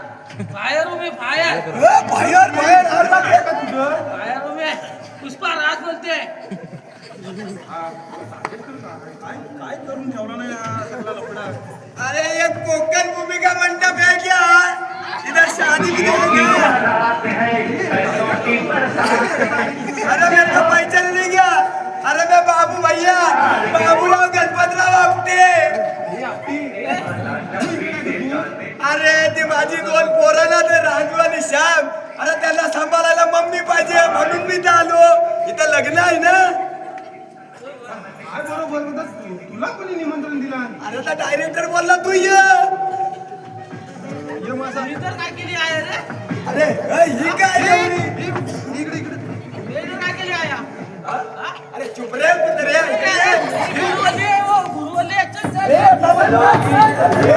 है में फायर। हूँ मैं फायर ए, बात आला का तुझं फायर में मैं पुष्पा राज बोलते हैं। काय काय करून ठेवला नाही हा सगळा लफडा अरे ये कोकण भूमिका मंडप है क्या इधर शादी की अरे तर डायरेक्टर बोलला तू ये. काय के लिए आया रे? अरे ए, ही काय एवढी? इकडे इकडे काय हाँ? अरे चुप रे कुत्रे. वाले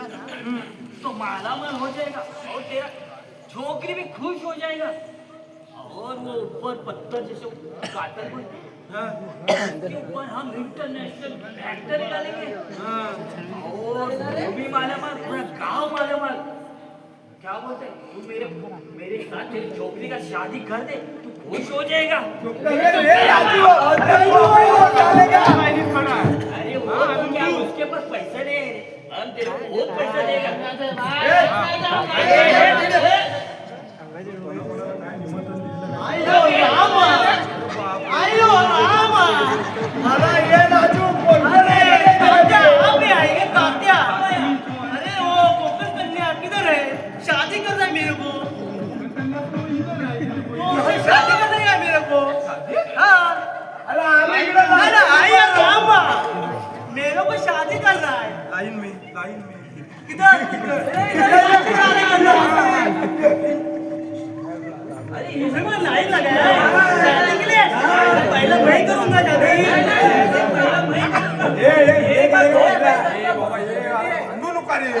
में कर देगा ना तो मालामाल हो जाएगा और तेरा छोकरी भी खुश हो जाएगा और वो ऊपर पत्थर जैसे काटल बोलते ऊपर हम इंटरनेशनल फैक्ट्री डालेंगे और वो भी मालामाल पूरा गाँव मालामाल क्या बोलते तू मेरे मेरे साथ तेरी छोकरी का। शादी कर दे तू खुश हो जाएगा अरे वो क्या उसके पास पैसा नहीं है हम तेरे को बहुत पैसा देगा मला ये राजू बोल अरे वो कोकण कन्या किधर है शादी करना है मेरे को वो शादी करना है। मेरे को हाँ अरे आम्ही इकडे अरे आया रामा मेरे को शादी करना है लाईन में। लाईन में किधर करना है अरे इसमें कोई लाइन लगाया है शादी के लिए पहले मैं करूंगा शादी पहले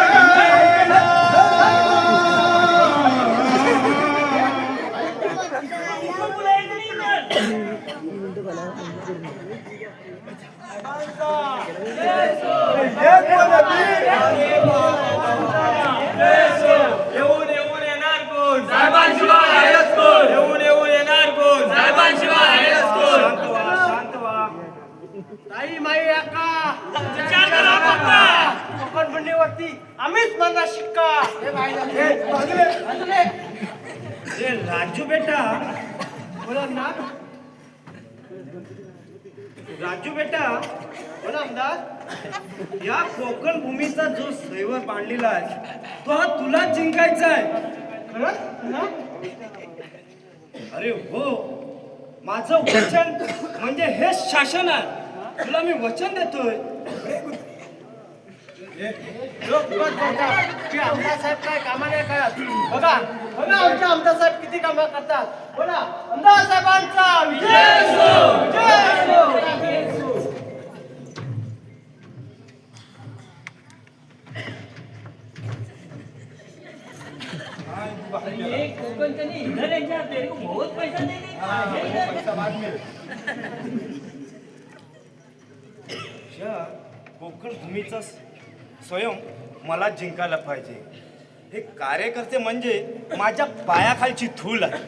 येऊन येऊन येणार कोण साहेबांशिवाय आहेच कोण येऊन येऊन येणार कोण साहेबांशिवाय आहेच कोण शांत व्हा शांत व्हा ताई माई अक्का विचार करा फक्त कोकण बंडीवरती आम्हीच म्हणणार शिक्का राजू बेटा बोला ना. राजू बेटा बोला आमदार. या कोकण भूमीचा जो सैवर बांधलेला आहे तो हा तुला जिंकायचा आहे. खरंच अरे हो. माझं वचन म्हणजे हे शासन आहे. तुला मी वचन देतोय. आमदार साहेब काय कामा नाही करत बघा बघा आमचे आमदार साहेब किती कामं करतात. बोला आमदार साहेबांचा विजय! असो विजय या कोकण भूमीचा स्वयं मला जिंकायला पाहिजे. हे कार्यकर्ते म्हणजे माझ्या पायाखालची थूल आहे.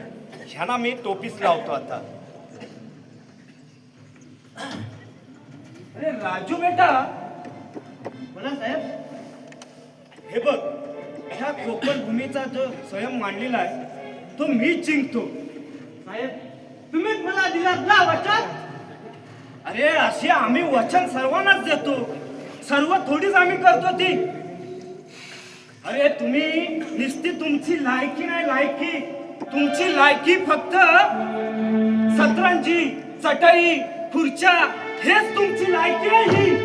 ह्यांना मी टोपीस लावतो आता. अरे राजू बेटा! बोला साहेब. हे बघ ह्या कोकण भूमीचा जो स्वयं मांडलेला आहे तो मी जिंकतो. साहेब तुम्हीच मला दिलात वचन अरे असे आम्ही वचन सर्वांनाच देतो. सर्व थोडीच आम्ही करतो ती. अरे तुम्ही नुसती तुमची लायकी नाही लायकी. तुमची लायकी फक्त सतरंजी चटई खुर्च्या हेच तुमची लायकी आहे ही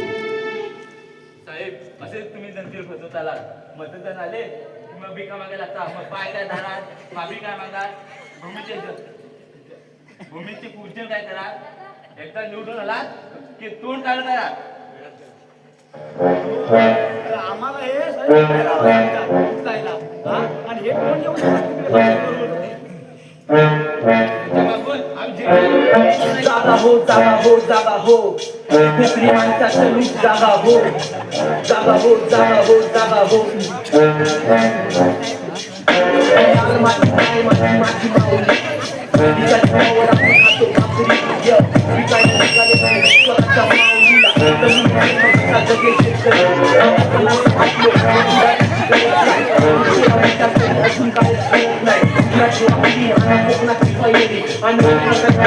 साहेब असेच तुम्ही जनतेला फसवत आलात. मतदान आले की मग भिका मागायला लागता मग पाय काय धराल माफी काय मागाल भूमीचे भूमीचे पूजन काय करा? एकदा निवडून आला की तोंड काय करा तर आम्हाला हे जायला. आणि हे कोण येऊन बोल जागा हो जागा हो जागा हो. कोकणी माणसाचं रूप जागा हो. जागा हो जागा हो जागा हो. got I'm here, I'm hoping I can play with you. I know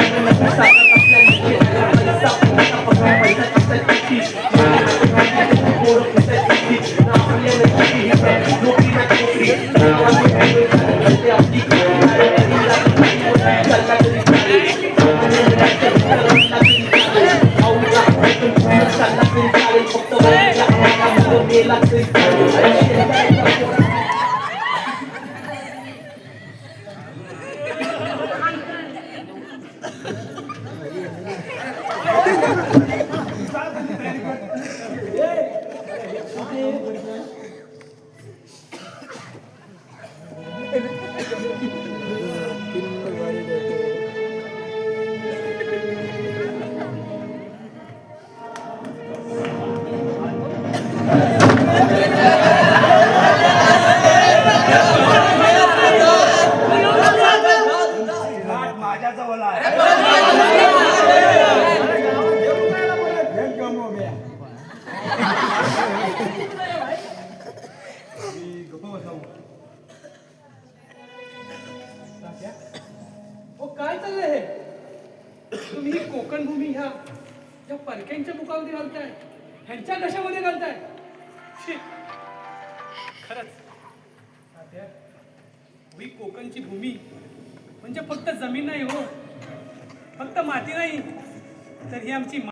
रंगभूमी ह्या. ज्या परक्यांच्या मुखामध्ये घालताय. ह्यांच्या कशामध्ये घालताय? खरंच. ही कोकणची भूमी. म्हणजे फक्त जमीन नाही हो. फक्त माती नाही. तर ही आमची